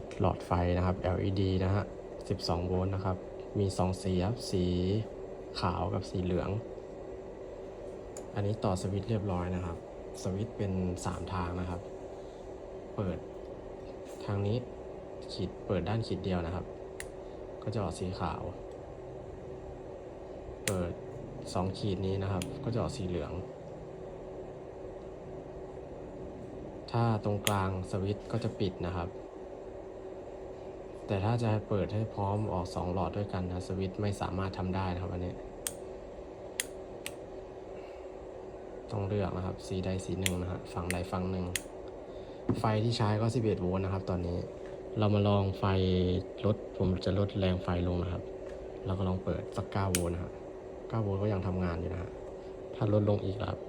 สหลอดไฟนะครับ LED นะฮะ 12 โวลต์นะครับ มี 2 สีครับ สีขาวกับสีเหลือง อันนี้ต่อสวิตช์เรียบร้อยนะครับ สวิตช์เป็น 3 ทางนะครับ เปิดทางนี้ขีดเปิดด้านขีดเดียวนะครับ ก็จะออกสีขาว เปิด 2 ขีดนี้นะครับ ก็จะออกสีเหลือง ถ้าตรงกลางสวิตช์ก็จะปิดนะครับ แต่ถ้าจะเปิดให้พร้อมออก2หลอดด้วยกันนะสวิตไม่สามารถทำได้นะครับอันนี้ ต้องเลือกนะครับ สีใดสีหนึ่งนะฮะฝั่งใดฝั่งหนึ่ง ไฟที่ใช้ก็ 11 โวลต์นะครับ ตอนนี้ เรามาลองไฟลด ผมจะลดแรงไฟลงนะครับเราก็ลองเปิดสัก 9 โวลต์นะฮะ 9 โวลต์ก็ยังทำงานอยู่นะฮะ ถ้าลดลงอีกล้วครับ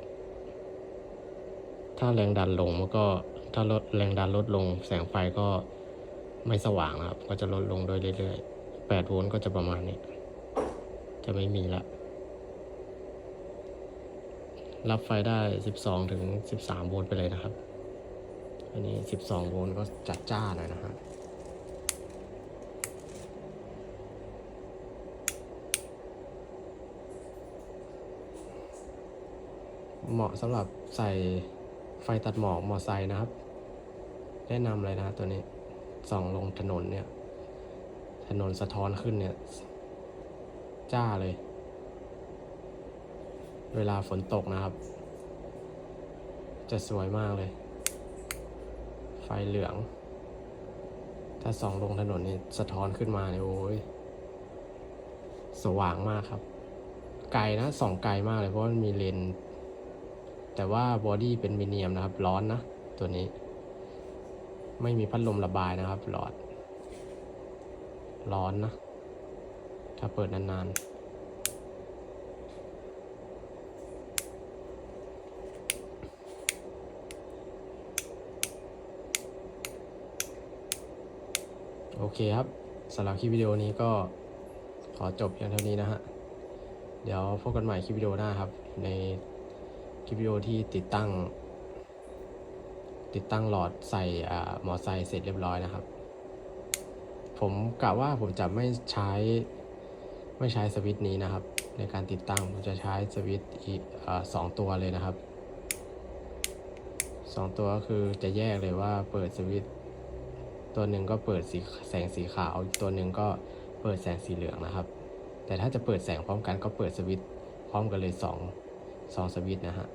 ถ้าแรงดันลงมันก็ ถ้าลดแรงดันลดลงแสงไฟก็ ไม่สว่างนะครับ ก็จะลดลงโดยเรื่อยๆ8โวลต์ก็จะประมาณนี้ จะไม่มีละ รับไฟได้ 12 ถึง 13 โวลต์ไปเลยนะครับ อันนี้ 12 โวลต์ก็จัดจ้าหน่อยนะฮะเหมาะสำหรับใส่ไฟตัดหมอกมอไซค์นะครับ แนะนำเลยนะตัวนี้ ส่องลงถนนเนี่ย ถนนสะท้อนขึ้นเนี่ย จ้าเลย เวลาฝนตกนะครับ จะสวยมากเลย ไฟเหลือง ถ้าส่องลงถนนเนี่ยสะท้อนขึ้นมาเนี่ยโอ้ยสว่างมากครับ ไกลนะส่องไกลมากเลยเพราะมันมีเลนแต่ว่าบอดี้เป็นมิเนียมนะครับ ร้อนนะ ตัวนี้ ไม่มีพัดลมระบายนะครับ หลอด ร้อนนะ ถ้าเปิดนานๆ โอเคครับสำหรับคลิปวิดีโอนี้ก็ขอจบเพียงเท่านี้นะฮะ เดี๋ยวพบกันใหม่คลิปวิดีโอหน้าครับ ในคลิปวิดีโอที่ติดตั้ง ติดตั้งหลอดใส่อ่ามอไซค์เสร็จเรียบร้อยนะครับ ผมกะว่าผมจะไม่ใช้ ไม่ใช้สวิตช์นี้นะครับ ในการติดตั้งผมจะใช้สวิตช์อีกอาสองตัวเลยนะครับสองตัวก็คือจะแยกเลยว่าเปิดสวิตช์ตัวหนึ่งก็เปิดสีแสงสีขาวตัวหนึ่งก็เปิดแสงสีเหลืองนะครับ แต่ถ้าจะเปิดแสงพร้อมกันก็เปิดสวิตช์พร้อมกันเลยสองสองสวิตช์นะฮะ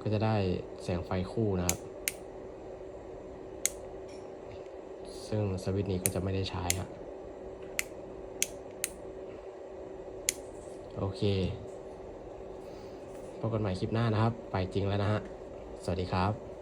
ก็จะได้แสงไฟคู่นะครับ ซึ่งสวิตช์นี้ก็จะไม่ได้ใช้ครับโอเคพบกันใหม่คลิปหน้านะครับ ไปจริงแล้วนะฮะ สวัสดีครับ